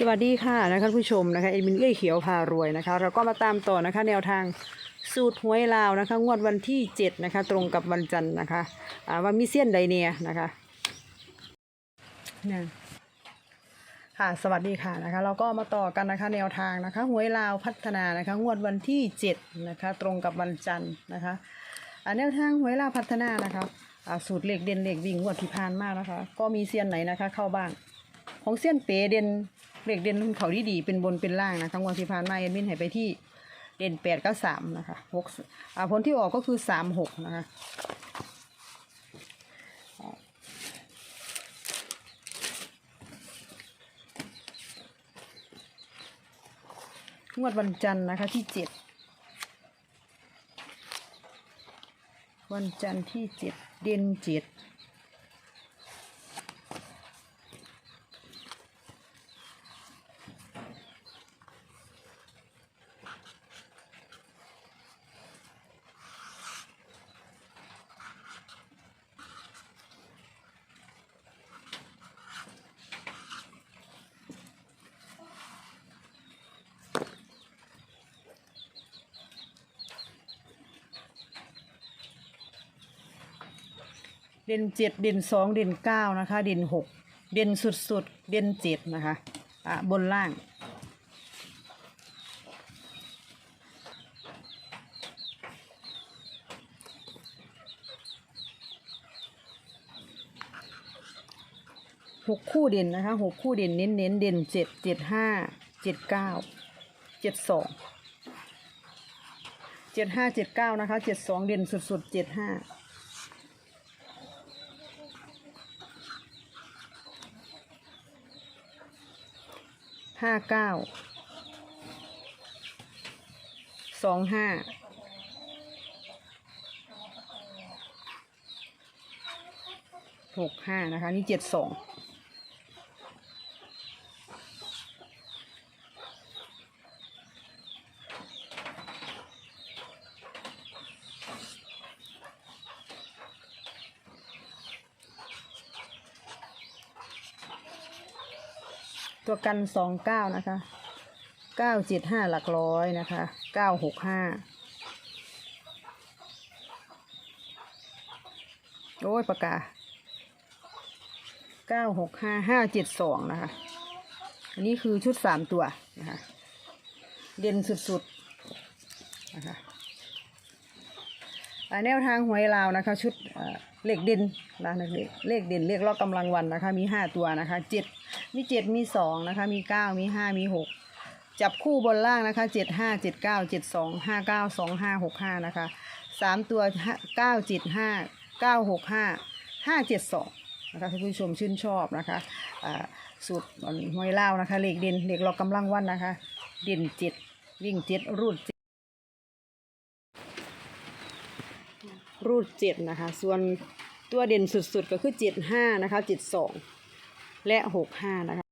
สวัสดีค่ะนะคะผู้ชมนะคะเอ็มินเอ้ยเขียวพารวยนะคะ เราก็มาตามต่อนะคะ แนวทางสูตรหวยลาวนะคะ งวดวันที่ 7 นะคะ ตรงกับวันจันทร์นะคะอ่าว่ามีเสี้ยนใดเนี่ยนะคะนะค่ะสวัสดีค่ะนะคะ เราก็มาต่อกันนะคะ แนวทางนะคะหวยลาวพัฒนานะคะ งวดวันที่ 7 นะคะ ตรงกับวันจันทร์นะคะอ่าแนวทางหวยลาวพัฒนานะคะอ่าสูตรเลขเด่นเลขวิ่งงวดที่ผ่านมานะคะ ก็มีเสี้ยนไหนนะคะ เข้าบ้างของเส้นเปเด่น เลขเด่นของเขาที่ดีเป็นบนเป็นล่างนะคะงวดที่ผ่านมาเอ็นมินให้ไปที่เด่นแปดก็สามนะคะหกอ่าผลที่ออกก็คือสามหกนะคะงวดวันจันทร์นะคะที่เจ็ดวันจันทร์ที่เจ็ดเด่นเจ็ด เด่นเจ็ดเด่นสองเด่นเก้านะคะ เด่นหกเด่นสุดสุดๆ เด่นเจ็ดนะคะอะบนล่าง หกคู่เด่นนะคะหกคู่เด่นเน้นเน้นเด่นเจ็ดเจ็ดห้าเจ็ดเก้าเจ็ดสองเจ็ดห้าเจ็ดเก้านะคะเจ็ดสองเด่นสุดสุดเจ็ดห้า ห้าเก้าสองห้าหกห้านะคะ นี่เจ็ดสอง ตัวกันสองเก้านะคะเก้าเจ็ดห้าหลักร้อยนะคะเก้าหกห้าโอ้ยปากกาเก้าหกห้าห้าเจ็ดสองนะคะ อันนี้คือชุดสามตัวนะคะ เด่นสุดๆนะคะ แนวทางหวยลาวนะคะ ชุดเลขเด่นนะเลขเลขเด่นเลขรอบกำลังวันนะคะ มีห้าตัวนะคะเจ็ดมีเจ็ดมีสองนะคะ มีเก้ามีห้ามีหกจับคู่บนล่างนะคะเจ็ดห้าเจ็ดเก้าเจ็ดสองห้าเก้าสองห้าหกห้านะคะสามตัวเก้าเจ็ดห้าเก้าหกห้าห้าเจ็ดสองนะคะท่านผู้ชมชื่นชอบนะคะสูตรหวยลาวนะคะ เลขเด่นเลขรอบกำลังวันนะคะ เด่นเจ็ดวิ่งเจ็ดรูดเจ็ด รูดเจ็ดนะคะ ส่วนตัวเด่นสุดๆก็คือเจ็ดห้านะคะเจ็ดสองและหกห้านะคะ